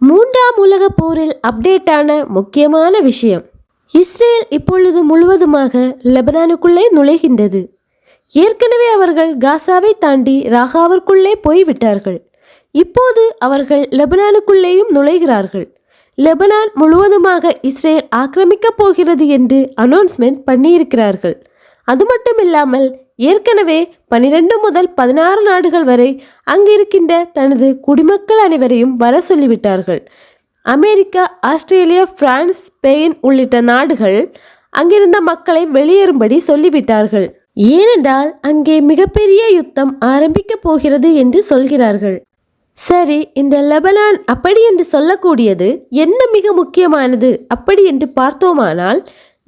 மூன்றாம் உலக போரில் அப்டேட்டான முக்கியமான விஷயம். இஸ்ரேல் இப்பொழுது முழுவதுமாக லெபனானுக்குள்ளே நுழைகின்றது. ஏற்கனவே அவர்கள் காசாவை தாண்டி ராகாவிற்குள்ளே போய்விட்டார்கள். இப்போது அவர்கள் லெபனானுக்குள்ளேயும் நுழைகிறார்கள். லெபனான் முழுவதுமாக இஸ்ரேல் ஆக்கிரமிக்கப் போகிறது என்று அனௌன்ஸ்மெண்ட் பண்ணியிருக்கிறார்கள். அது மட்டும் இல்லாமல் ஏற்கனவே பனிரெண்டு முதல் பதினாறு நாடுகள் வரை அங்கிருக்கின்ற தனது குடிமக்கள் அனைவரையும் வர சொல்லிவிட்டார்கள். அமெரிக்கா ஆஸ்திரேலியா பிரான்ஸ் ஸ்பெயின் உள்ளிட்ட நாடுகள் அங்கிருந்த மக்களை வெளியேறும்படி சொல்லிவிட்டார்கள். ஏனென்றால் அங்கே மிகப்பெரிய யுத்தம் ஆரம்பிக்கப் போகிறது என்று சொல்கிறார்கள். சரி இந்த லெபனான் அப்படி என்று சொல்லக்கூடியது என்ன மிக முக்கியமானது அப்படி என்று பார்த்தோமானால்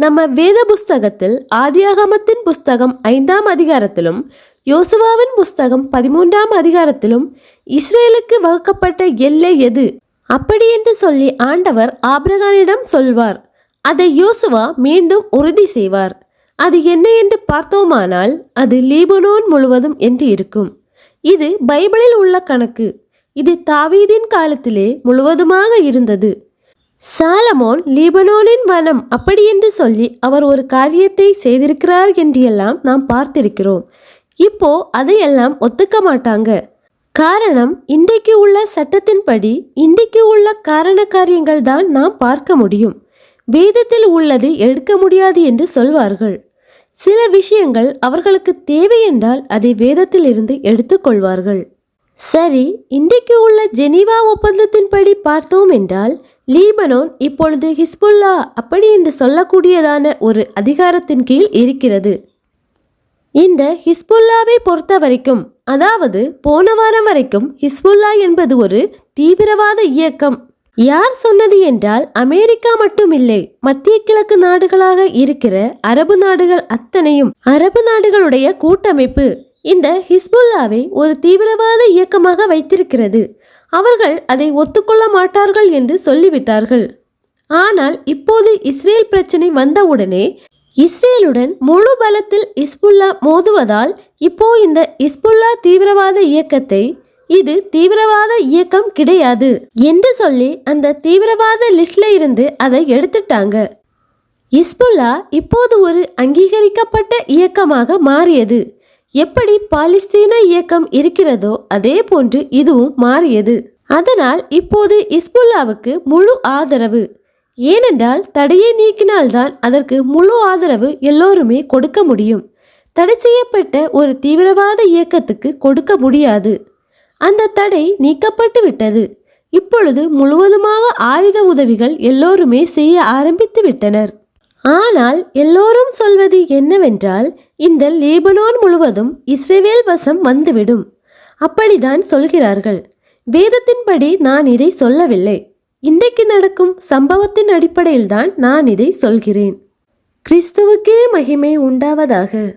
நம்ம வேத புஸ்தகத்தில் ஆதியாகமத்தின் புஸ்தகம் ஐந்தாம் அதிகாரத்திலும் யோசுவாவின் புஸ்தகம் பதிமூன்றாம் அதிகாரத்திலும் இஸ்ரேலுக்கு வகுக்கப்பட்ட எல்லை எது? அப்படி என்று சொல்லி ஆண்டவர் ஆபிரகானிடம் சொல்வார். அதை யோசுவா மீண்டும் உறுதி செய்வார். அது என்ன என்று பார்த்தோமானால் அது லீபனோன் முழுவதும் என்று இருக்கும். இது பைபிளில் உள்ள கணக்கு. இது தாவீதின் காலத்திலே முழுவதுமாக இருந்தது. சாலமோன் லீபனோனின் வனம் அப்படி என்று சொல்லி அவர் ஒரு காரியத்தை செய்திருக்கிறார் என்று எல்லாம் நாம் பார்த்திருக்கிறோம். இப்போ அதையெல்லாம் ஒத்துக்க மாட்டாங்க. காரணம் இன்றைக்கு உள்ள சட்டத்தின்படி இன்றைக்கு உள்ள காரண காரியங்கள் தான் நாம் பார்க்க முடியும். வேதத்தில் உள்ளது எடுக்க முடியாது என்று சொல்வார்கள். சில விஷயங்கள் அவர்களுக்கு தேவை என்றால் அதை வேதத்தில் இருந்து எடுத்துக்கொள்வார்கள் சரி இன்றைக்கு உள்ள ஜெனீவா ஒப்பந்தத்தின்படி பார்த்தோம் என்றால் லீபனோன் இப்பொழுது ஹிஸ்புல்லா அப்படி என்று சொல்லக்கூடியதான ஒரு அதிகாரத்தின் கீழ் இருக்கிறது. இந்த ஹிஸ்புல்லாவை பொறுத்த வரைக்கும் அதாவது போன வாரம் வரைக்கும் ஹிஸ்புல்லா என்பது ஒரு தீவிரவாத இயக்கம். யார் சொன்னது என்றால் அமெரிக்கா மட்டும் இல்லை மத்திய கிழக்கு நாடுகளாக இருக்கிற அரபு நாடுகள் அத்தனையும் அரபு நாடுகளுடைய கூட்டமைப்பு. இந்த ஹிஸ்புல்லாவை ஒரு தீவிரவாத இயக்கமாக வைத்திருக்கிறது. அவர்கள் அதை ஒத்துக்கொள்ள மாட்டார்கள் என்று சொல்லிவிட்டார்கள். ஆனால் இப்போது இஸ்ரேல் பிரச்சனை வந்தவுடனே இஸ்ரேலுடன் முழு பலத்தில் இஸ்புல்லா மோதுவதால் இப்போ இந்த இஸ்புல்லா தீவிரவாத இயக்கத்தை இது தீவிரவாத இயக்கம் கிடையாது என்று சொல்லி அந்த தீவிரவாத லிஸ்ட்ல இருந்து அதை எடுத்துட்டாங்க. இஸ்புல்லா இப்போது ஒரு அங்கீகரிக்கப்பட்ட இயக்கமாக மாறியது. எப்படி பாலஸ்தீன இயக்கம் இருக்கிறதோ அதே போன்று இதுவும் மாறியது. அதனால் இப்போது இஸ்புல்லாவுக்கு முழு ஆதரவு. ஏனென்றால் தடையை நீக்கினால்தான் அதற்கு முழு ஆதரவு எல்லோருமே கொடுக்க முடியும். தடை செய்யப்பட்ட ஒரு தீவிரவாத இயக்கத்துக்கு கொடுக்க முடியாது. அந்த தடை நீக்கப்பட்டு விட்டது. இப்பொழுது முழுவதுமாக ஆயுத உதவிகள் எல்லோருமே செய்ய ஆரம்பித்து விட்டனர். ஆனால் எல்லோரும் சொல்வது என்னவென்றால் இந்த லேபனோன் முழுவதும் இஸ்ரேவேல் வசம் வந்துவிடும். அப்படிதான் சொல்கிறார்கள். வேதத்தின்படி நான் இதை சொல்லவில்லை. இன்றைக்கு நடக்கும் சம்பவத்தின் அடிப்படையில்தான் நான் இதை சொல்கிறேன். கிறிஸ்துவுக்கே மகிமை உண்டாவதாக.